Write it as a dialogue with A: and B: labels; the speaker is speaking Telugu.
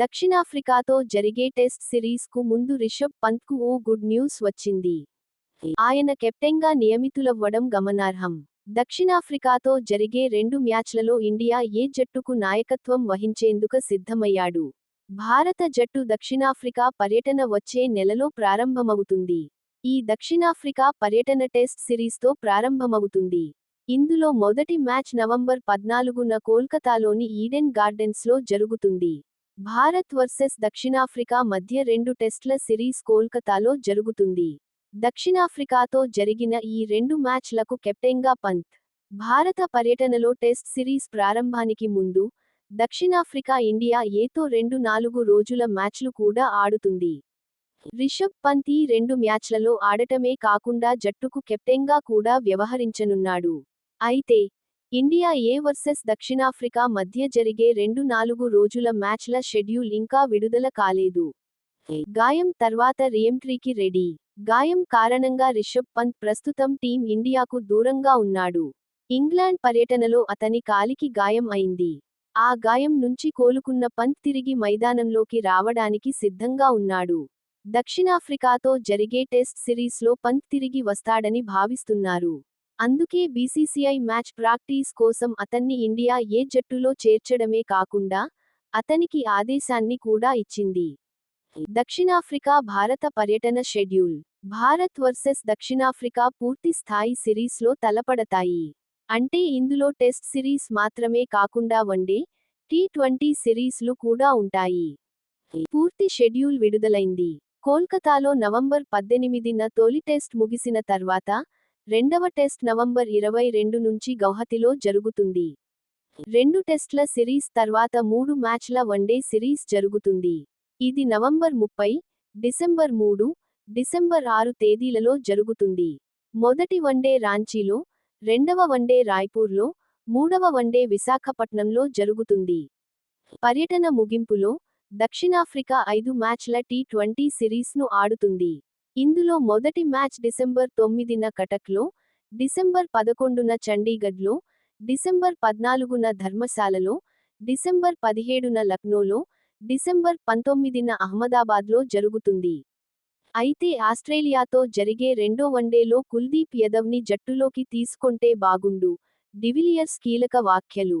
A: దక్షిణాఫ్రికాతో జరిగే టెస్ట్ సిరీస్కు ముందు రిషబ్ పంత్కు ఓ గుడ్ న్యూస్ వచ్చింది. ఆయన కెప్టెన్గా నియమితులవ్వడం గమనార్హం. దక్షిణాఫ్రికాతో జరిగే రెండు మ్యాచ్లలో ఇండియా ఏ జట్టుకు నాయకత్వం వహించేందుకు సిద్ధమయ్యాడు. భారత జట్టు దక్షిణాఫ్రికా పర్యటన వచ్చే నెలలో ప్రారంభమవుతుంది. ఈ దక్షిణాఫ్రికా పర్యటన టెస్ట్ సిరీస్తో ప్రారంభమవుతుంది. ఇందులో మొదటి మ్యాచ్ నవంబర్ పద్నాలుగున కోల్కతాలోని ఈడెన్ గార్డెన్స్లో జరుగుతుంది. భారత్ వర్సెస్ దక్షిణాఫ్రికా మధ్య రెండు టెస్ట్ల సిరీస్ కోల్కతాలో జరుగుతుంది. దక్షిణాఫ్రికాతో జరిగిన ఈ రెండు మ్యాచ్లకు కెప్టెన్గా పంత్. భారత పర్యటనలో టెస్ట్ సిరీస్ ప్రారంభానికి ముందు దక్షిణాఫ్రికా ఇండియా ఏతో రెండు నాలుగు రోజుల మ్యాచ్లు కూడా ఆడుతుంది. రిషబ్ పంత్ ఈ రెండు మ్యాచ్లలో ఆడటమే కాకుండా జట్టుకు కెప్టెన్గా కూడా వ్యవహరించనున్నాడు. అయితే ఇండియా ఏ వర్సెస్ దక్షిణాఫ్రికా మధ్య జరిగే రెండు నాలుగు రోజుల మ్యాచ్ల షెడ్యూల్ ఇంకా విడుదల కాలేదు. గాయం తర్వాత రీఎంట్రీకి రెడీ. గాయం కారణంగా రిషబ్ పంత్ ప్రస్తుతం టీం ఇండియాకు దూరంగా ఉన్నాడు. ఇంగ్లాండ్ పర్యటనలో అతని కాలికి గాయం అయింది. ఆ గాయం నుంచి కోలుకున్న పంత్ తిరిగి మైదానంలోకి రావడానికి సిద్ధంగా ఉన్నాడు. దక్షిణాఫ్రికాతో జరిగే టెస్ట్ సిరీస్లో పంత్ తిరిగి వస్తాడని భావిస్తున్నారు. అందుకే బీసీసీఐ మ్యాచ్ ప్రాక్టీస్ కోసం అతన్ని ఇండియా ఏ జట్టులో చేర్చడమే కాకుండా అతనికి ఆదేశాన్ని కూడా ఇచ్చింది. దక్షిణాఫ్రికా భారత పర్యటన షెడ్యూల్. భారత్ వర్సెస్ దక్షిణాఫ్రికా పూర్తి స్థాయి సిరీస్లో తలపడతాయి. అంటే ఇందులో టెస్ట్ సిరీస్ మాత్రమే కాకుండా వన్డే టీ ట్వంటీ సిరీస్లు కూడా ఉంటాయి. పూర్తి షెడ్యూల్ విడుదలైంది. కోల్కతాలో నవంబర్ పద్దెనిమిదిన తొలి టెస్ట్ ముగిసిన తర్వాత రెండవ టెస్ట్ నవంబర్ ఇరవై రెండు నుంచి గౌహతిలో జరుగుతుంది. రెండు టెస్ట్ల సిరీస్ తర్వాత మూడు మ్యాచ్ల వన్డే సిరీస్ జరుగుతుంది. ఇది నవంబర్ ముప్పై డిసెంబర్ మూడు డిసెంబర్ ఆరు తేదీలలో జరుగుతుంది. మొదటి వన్డే రాంచీలో రెండవ వన్డే రాయ్పూర్లో మూడవ వన్డే విశాఖపట్నంలో జరుగుతుంది. పర్యటన ముగింపులో దక్షిణాఫ్రికా ఐదు మ్యాచ్ల టీ ట్వంటీ సిరీస్ను ఆడుతుంది. ఇందులో మొదటి మ్యాచ్ డిసెంబర్ తొమ్మిదిన కటక్లో డిసెంబర్ పదకొండున చండీగఢ్లో డిసెంబర్ పద్నాలుగున ధర్మశాలలో డిసెంబర్ పదిహేడున లక్నోలో డిసెంబర్ పంతొమ్మిదిన అహ్మదాబాద్లో జరుగుతుంది. అయితే ఆస్ట్రేలియాతో జరిగే రెండో వన్డేలో కుల్దీప్ యదవ్ని జట్టులోకి తీసుకొంటే బాగుండు డివిలియర్స్ కీలక వ్యాఖ్యలు.